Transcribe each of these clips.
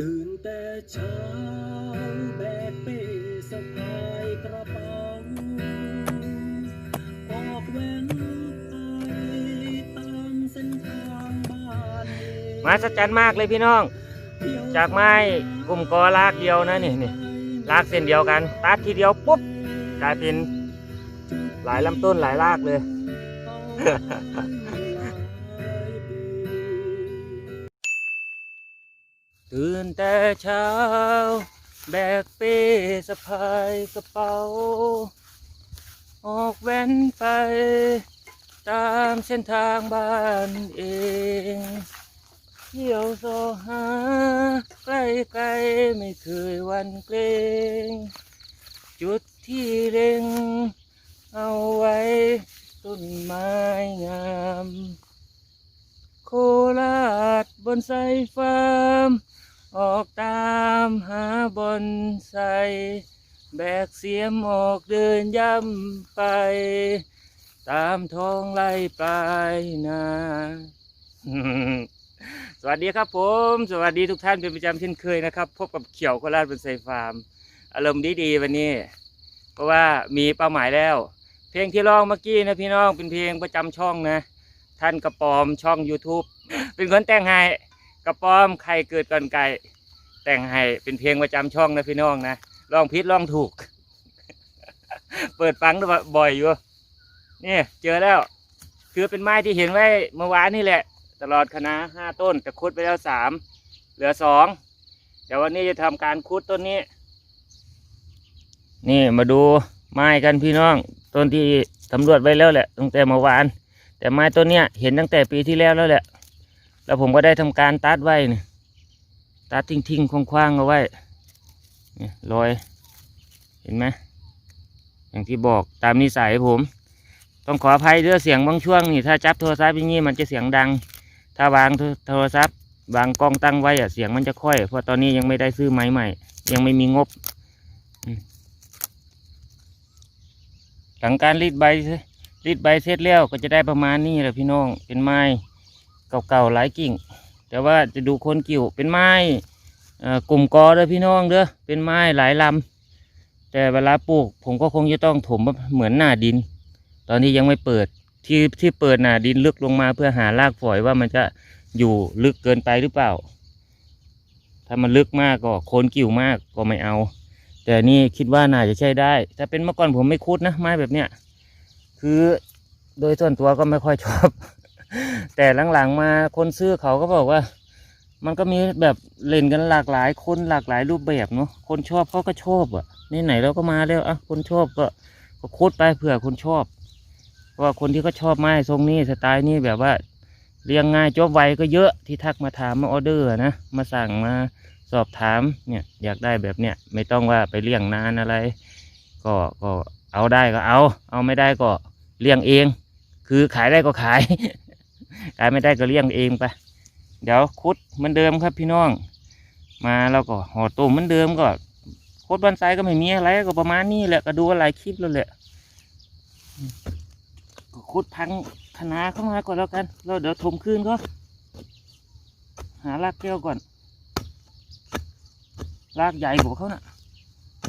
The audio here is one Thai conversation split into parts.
ตื่นแต่เช้าแบกเป้สะพายกระเป๋า ออกแว้นไปตามเส้นทางบ้านมาสัจจันมากเลยพี่น้อง จากไม้กลุ่มกอลากเดียวนะนี่นี่ลากเส้นเดียวกัน ตัดทีเดียวปุ๊บกลายเป็นหลายลำต้นหลายรากเลย ตื่นแต่เช้า แบกเป้สะพายกระเป๋า ออกแว้นไป ตามเส้นทางบ้านเอง เที่ยวโซหาใกล้ไกลๆไม่เคยวันเกรงจุดที่เล็ง เอาไว้ต้นไม้งาม โคราชบนไซฟาร์ม ออกตามหาบอนไซแบกเสียมออกเดินย่ำไป ตามท้องไล่ปลายนาสวัสดีครับผม สวัสดีทุกท่านเป็นประจำเช่นเคยนะครับ พบกับเขียวโคราชบนไซฟาร์ม อารมณ์ดีดีๆวันนี้ เพราะว่ามีเป้าหมายแล้ว เพลงที่ร้องเมื่อกี้นะพี่น้องเป็นเพลงประจำช่องนะ ท่านกระปอมช่อง YouTube เป็นคนแต่งให้กระปอมใครเกิดก่อนไก่ แต่งให้เป็นเพลงประจำช่องนะพี่น้องนะร้องผิดร้องถูก เปิดฟังด้วบ่อยอยู่นี่เจอแล้ว คือเป็นไม้ที่เห็นไว้เมื่อวานนี่แหละ ตลอดคณะห้าต้นแต่คุดไปแล้วสามเหลือสองเดี๋ยววันนี้จะทำการคุดต้นนี้ นี่มาดูไม้กันพี่น้อง ต้นที่สำรวจไว้แล้วแหละตั้งแต่เมื่อวาน แต่ไม้ต้นเนี้ยเห็นตั้งแต่ปีที่แล้วแล้วแหละ แล้วผมก็ได้ทำการตัดไว้เนี่ย ตัดทิ้งๆคว้างๆเอาไว้นี่รอยเห็นไหมอย่างที่บอกตามนิสัยผม ต้องขออภัยด้วยเสียงบางช่วงนี่ถ้าจับโทรศัพท์อย่างนี้มันจะเสียงดัง ถ้าวางโทรศัพท์วางกล้องตั้งไว้อะเสียงมันจะค่อย เพราะตอนนี้ยังไม่ได้ซื้อไม้ใหม่ ยังไม่มีงบหลังการรีดใบรีดใบเสร็จแล้วก็จะได้ประมาณนี้แหละพี่น้องเป็นไม้เก่าๆหลายกิ่ง แต่ว่าจะดูโคนกิ่วเป็นไม้กลุ่มกอเด้อพี่น้องเด้อเป็นไม้หลายลำแต่เวลาปลูกผมก็คงจะต้องถมเหมือนหน้าดิน ตอนนี้ยังไม่เปิดที่ที่เปิดหน้าดินลึกลงมาเพื่อหารากฝอยว่ามันจะอยู่ลึกเกินไปหรือเปล่า ถ้ามันลึกมากก็โคนกิ่วมากก็ไม่เอา แต่นี่คิดว่าน่าจะใช้ได้ ถ้าเป็นเมื่อก่อนผมไม่คุดนะไม้แบบเนี้ยคือโดยส่วนตัวก็ไม่ค่อยชอบ แต่หลังๆมาคนซื้อเขาก็บอกว่า มันก็มีแบบเล่นกันหลากหลายคนหลากหลายรูปแบบเนาะคนชอบเขาก็ชอบอะนี่ไหนเราก็มาแล้วอะคนชอบก็ก็คุดไปเผื่อคนชอบเพราะว่าคนที่เขาชอบไม้ทรงนี้สไตล์นี้แบบว่าเรียงง่ายจบไวก็เยอะที่ทักมาถามมาออเดอร์นะมาสั่งมาสอบถามเนี่ยอยากได้แบบเนี้ยไม่ต้องว่าไปเลี้ยงนานอะไร ก็ก็เอาได้ก็เอา เอาไม่ได้ก็เลี้ยงเอง คือขายได้ก็ขาย ขายไม่ได้ก็เลี้ยงเองไปเดี๋ยวคุดเหมือนเดิมครับพี่น้อง มาแล้วก็ห่อต้มเหมือนเดิมก็คตรบันไซก็ไม่มีอะไรก็ประมาณนี้แหละก็ดูหลายคลิปแล้วแหละก็คุดพังคณะเข้ามาก่อนแล้วกันแล้วเดี๋ยวถมคืนก็ หารากแก้วก่อนรากใหญ่กว่าเขาน่ะ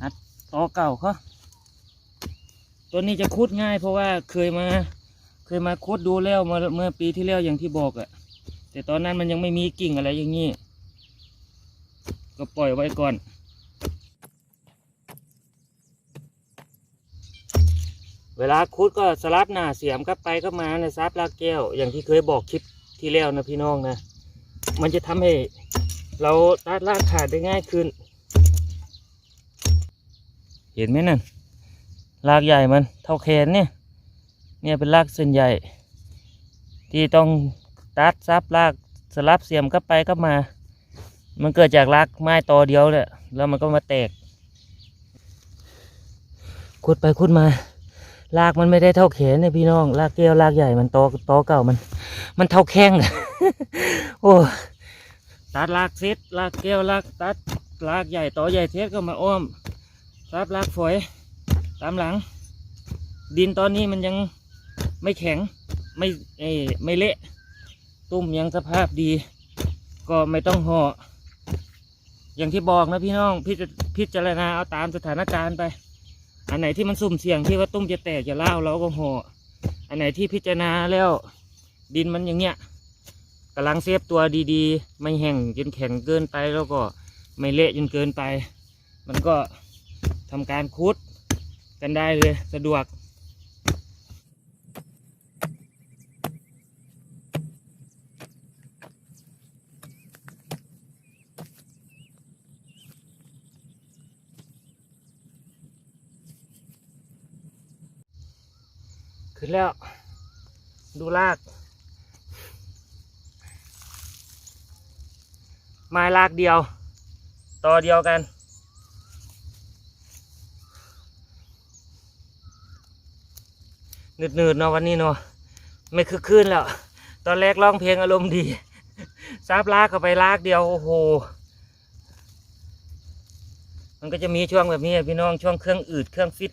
หาตอเก่าเขาตัวนี้จะคุดง่ายเพราะว่าเคยมา เคยมาคดดูแล้วเมื่อเมื่อปีที่แล้วอย่างที่บอกอะแต่ตอนนั้นมันยังไม่มีกิ่งอะไรอย่างนี้ ก็ปล่อยไว้ก่อน เวลาคุดก็สลับหน้าเสียมกลับไปก็มาในซับลากแก้ว อย่างที่เคยบอกคลิปที่แล้วนะพี่น้องนะ มันจะทำให้เราตัดรากขาดได้ง่ายขึ้น เห็นไหมนั่นรากใหญ่มันเท่าแขนเนี่ย เนี่ยเป็นรากเส้นใหญ่ ที่ต้องตัดซับรากสลับเสียมกลับไปก็มา มันเกิดจากรากไม้ตอเดียวเลยแล้วมันก็มาแตกขุดไปขุดมา รากมันไม่ได้เท่าแขนเนี่ยพี่น้อง รากแก้วรากใหญ่มันตอตอเก่ามัน มันเท่าแข้งโอ้ตัดรากเซตรากแก้วรากตัดรากใหญ่ตอใหญ่เซตก็มาอ้อมรับรากฝอยตามหลัง ดินตอนนี้มันยัง ไม่แข็งไม่เอยไม่เละ ตุ้มยังสภาพดี ก็ไม่ต้องห่ออย่างที่บอกนะพี่น้องพี่จะพิจารณาเอาตามสถานการณ์ไป อันไหนที่มันสุ่มเสี่ยงที่ว่าตุ้มจะแตกจะเล่าเราก็ห่ออันไหนที่พิจารณาแล้วดินมันอย่างเงี้ยกำลังเซฟตัวดีๆ ไม่แห้งจนแข็งเกินไปแล้วก็ไม่เละจนเกินไป มันก็ทำการคุดกันได้เลยสะดวก นแล้ว ดูลาก ไม้ลากเดียว ต่อเดียวกันหนืดๆเนาะวันนี้เนาะไม่คือคืนแล้ว ตอนแรกร้องเพลงอารมณ์ดีซาบลากเข้าไปลากเดียว โอ้โห มันก็จะมีช่วงแบบนี้พี่น้องช่วงเครื่องอืดเครื่องฟิต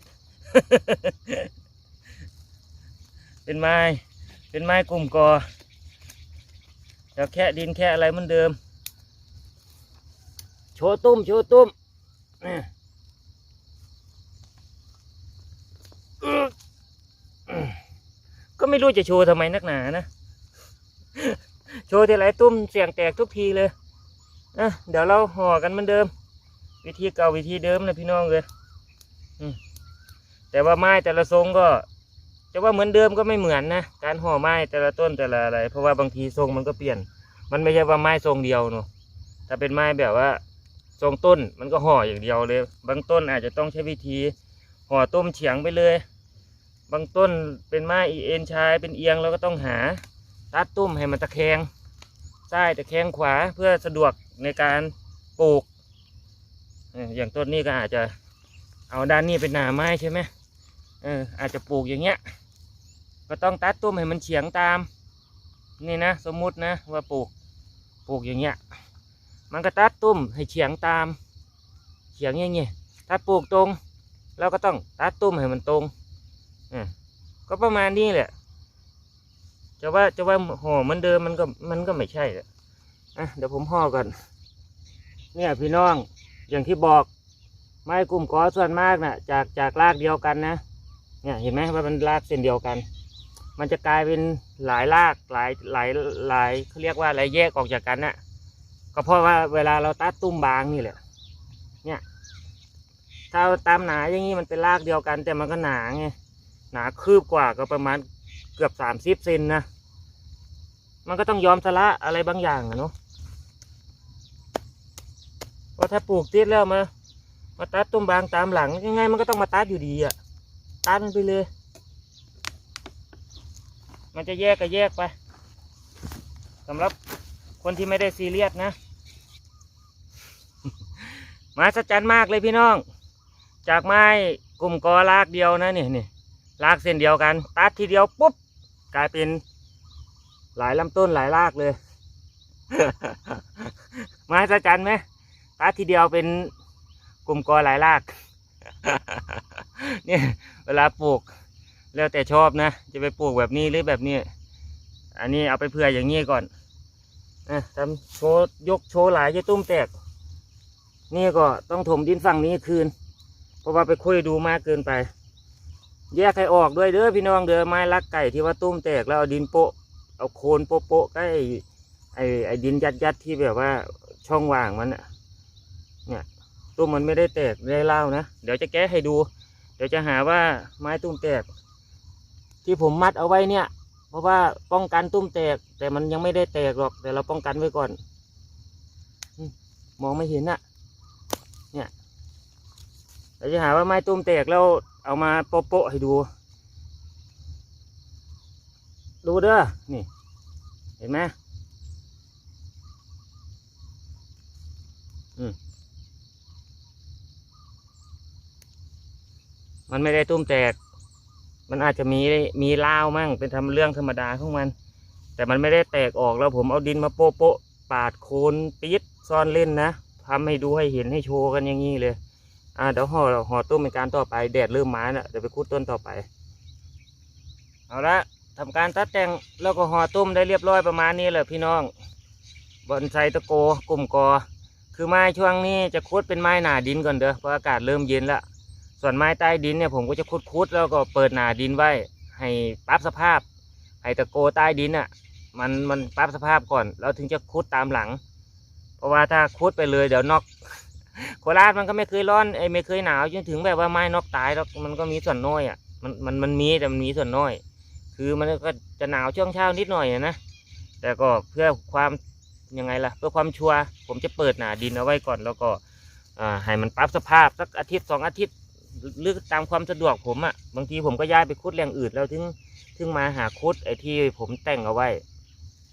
เป็นไม้ เป็นไม้กลุ่มกอแล้วแค่ดินแค่อะไรเหมือนเดิม โชว์ตุ้ม โชว์ตุ้มนี่อื้ออื้อก็ไม่รู้จะโชว์ทำไมนักหนานะ โชว์ทีไรตุ้มเสียงแตกทุกทีเลยอะเดี๋ยวเราห่อกันเหมือนเดิม วิธีเก่าวิธีเดิมนะพี่น้องเลยแต่ว่าไม้แต่ละทรงก็ จะว่าเหมือนเดิมก็ไม่เหมือนนะ การห่อไม้แต่ละต้นแต่ละอะไร เพราะว่าบางทีทรงมันก็เปลี่ยน มันไม่ใช่ว่าไม้ทรงเดียวเนอะถ้าเป็นไม้แบบว่าทรงต้นมันก็ห่ออย่างเดียวเลย บางต้นอาจจะต้องใช้วิธีห่อต้มเฉียงไปเลย บางต้นเป็นไม้อีเอ็นชายเป็นเอียงเราก็ต้องหาตัดตุ้มให้มันตะแคงซ้ายตะแคงขวาเพื่อสะดวกในการปลูกอออย่างต้นนี้ก็อาจจะเอาด้านนี้เป็นหนาไม้ใช่ไหมเอออาจจะปลูกอย่างเงี้ย ก็ต้องตัดตุ้มให้มันเฉียงตาม นี่นะสมมุตินะว่าปลูกปลูกอย่างเงี้ย มันก็ตัดตุ้มให้เฉียงตาม เฉียงอย่างเงี้ยถ้าปลูกตรงเราก็ต้องตัดตุ้มให้มันตรงอ่าก็ประมาณนี้แหละจะว่าจะว่าห่อเหมือนเดิมมันก็มันก็ไม่ใช่แหละอะเดี๋ยวผมห่อก่อนเนี่ยพี่น้องอย่างที่บอกไม้กลุ่มกอส่วนมากน่ะ จากจากรากเดียวกันนะเนี่ยเห็นไหมว่ามันรากเส้นเดียวกัน มันจะกลายเป็นหลายรากหลายหลายหลายเขาเรียกว่าอะไรแยกออกจากกันน่ะ ก็เพราะว่าเวลาเราตัดตุ้มบางนี่แหละ เนี่ย ถ้าตามหนาอย่างนี้มันเป็นรากเดียวกันแต่มันก็หนาไงหนาคืบกว่าก็ประมาณเกือบสามสิบเซนนะ มันก็ต้องยอมสละอะไรบางอย่างอะเนาะว่าถ้าปลูกติดแล้วมา มาตัดตุ้มบางตามหลังยังไงมันก็ต้องมาตัดอยู่ดีอะตัดมันไปเลย มันจะแยกก็แยกไปสำหรับคนที่ไม่ได้ซีเรียสนะมาสัจจันมากเลยพี่น้อง จากไม้กลุ่มกอลากเดียวนะนี่นี่ลากเส้นเดียวกัน ตัดทีเดียวปุ๊บกลายเป็นหลายลำต้นหลายรากเลยมาสัจจันไหมตัดทีเดียวเป็นกลุ่มกอหลายราก เนี่ยเวลาปลูก แล้วแต่ชอบนะ จะไปปลูกแบบนี้หรือแบบนี้ อันนี้เอาไปเผื่ออย่างนี้ก่อนนะทำโชว์ยกโชว์หลายจะตุ้มแตก นี่ก็ต้องถมดินฝั่งนี้คืน เพราะว่าไปคุยดูมากเกินไป แยกให้ออกด้วยเด้อพี่น้องเด้อไม้ลักไก่ที่ว่าตุ้มแตกแล้วเอาดินโปะเอาโคนโปะโปะใกล้ไอ้ไอ้ดินยัดยัดที่แบบว่าช่องว่างมันอะเนี่ยตุ้มมันไม่ได้แตกไม่ได้เล่านะ เดี๋ยวจะแก้ให้ดู เดี๋ยวจะหาว่าไม้ตุ้มแตก ที่ผมมัดเอาไว้เนี่ย เพราะว่าป้องกันตุ้มแตก แต่มันยังไม่ได้แตกหรอก แต่เราป้องกันไว้ก่อนมองไม่เห็นอะเนี่ยเดี๋ยวจะหาว่าไม้ตุ้มแตกแล้วเอามาโปะๆให้ดู ดูเด้อนี่ เห็นไหมมมันไม่ได้ตุ้มแตก มันอาจจะมีมีลาวมั่งเป็นทำเรื่องธรรมดาของมัน แต่มันไม่ได้แตกออกแล้วผมเอาดินมาโปะโปะปาดโคนปิดซ่อนเล่นนะทำให้ดูให้เห็นให้โชว์กันอย่างนี้เลย อ่าเดี๋ยวห่อห่อต้มเป็นการต่อไปแดดเริ่มมาแล้วเดี๋ยวไปคุดต้นต่อไป เอาละทำการตัดแต่งแล้วก็ห่อต้มได้เรียบร้อยประมาณนี้แหละพี่น้องบอนไซตะโกกลุ่มกอ คือไม้ช่วงนี้จะคุดเป็นไม้หนาดินก่อนเด้อเพราะอากาศเริ่มเย็นและ ส่วนไม้ใต้ดินเนี่ยผมก็จะคุดคุดๆแล้วก็เปิดหนาดินไว้ ให้ปรับสภาพให้ตะโกใต้ดินอะมันมันปรับสภาพก่อน แล้วถึงจะคุดตามหลัง เพราะว่าถ้าคุดไปเลยเดี๋ยวนอกโคราชมันก็ไม่เคยร้อนไอ้ไม่เคยหนาวจนถึงแบบว่าไม้นอกตายแล้วมันก็มีส่วนน้อยอะมันมันมันมีแต่มันมีส่วนน้อย คือมันก็จะหนาวช่วงเช้านิดหน่อยอะนะแต่ก็เพื่อความยังไงล่ะ เพื่อความชัวร์ผมจะเปิดหนาดินเอาไว้ก่อน แล้วก็อ่าให้มันปรับสภาพสักอาทิตย์สองอาทิตย์ หรือตามความสะดวกผมอะบางทีผมก็ย้ายไปคุดแรงอื่นแล้วถึงถึงมาหาคุดไอ้ที่ผมแต่งเอาไว้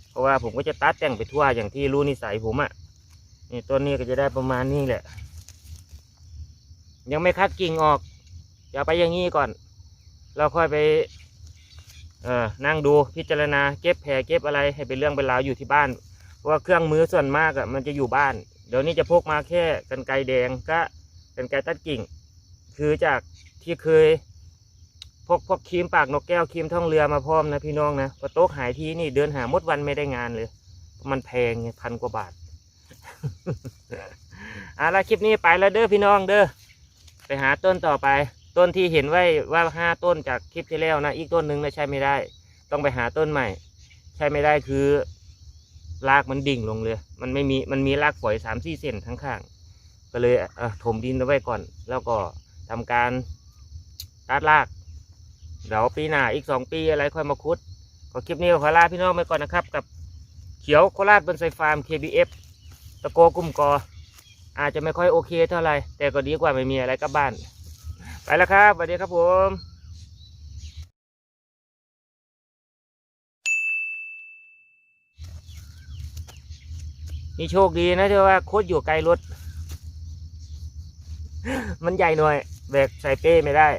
เพราะว่าผมก็จะตัดแต่งไปทั่วอย่างที่รู้นิสัยผมอะนี่ต้นนี้ก็จะได้ประมาณนี้แหละ ยังไม่คัดกิ่งออกอย่าไปอย่างนี้ก่อน เราค่อยไปเออนั่งดูพิจารณาเก็บแผลเก็บอะไรให้เป็นเรื่องเป็นราวอยู่ที่บ้านเพราะว่าเครื่องมือส่วนมากอะมันจะอยู่บ้าน เดี๋ยวนี้จะพกมาแค่กันไกรแดงก็กันไกรตัดกิ่ง คือจากที่เคยพกพกครีมปากนกแก้วครีมท่องเรือมาพร้อมนะพี่น้องนะพอโต๊ะหายทีนี่เดินหามดวันไม่ได้งานเลย มันแพงไงพันกว่าบาทเอาละคลิปนี้ไปแล้วเด้อพี่น้องเด้อไปหาต้นต่อไป ต้นที่เห็นไว้ว่าห้าต้นจากคลิปที่แล้วนะอีกต้นหนึ่งนะใช้ไม่ได้ ต้องไปหาต้นใหม่ ใช้ไม่ได้คือรากมันดิ่งลงเลย มันไม่มีมันมีรากฝอยสามสี่เซนทั้งข้าง ก็เลยอ่อถมดินเอาไว้ก่อน แล้วก็ ทำการตัดรากเดี๋ยวปีหน้าอีกสองปีอะไรค่อยมาคุดก็คลิปนี้ขอลาพี่น้องไปก่อนนะครับกับเขียวโคราชบนไซฟาร์ม KBF ตะโกกุ้มกอ อาจจะไม่ค่อยโอเคเท่าไหร่แต่ก็ดีกว่าไม่มีอะไรกลับบ้าน ไปแล้วครับสวัสดีครับผมนี่โชคดีนะที่ว่าโคตรอยู่ไกลรถ มันใหญ่หน่อย แบกใส่เป้ไม่ได้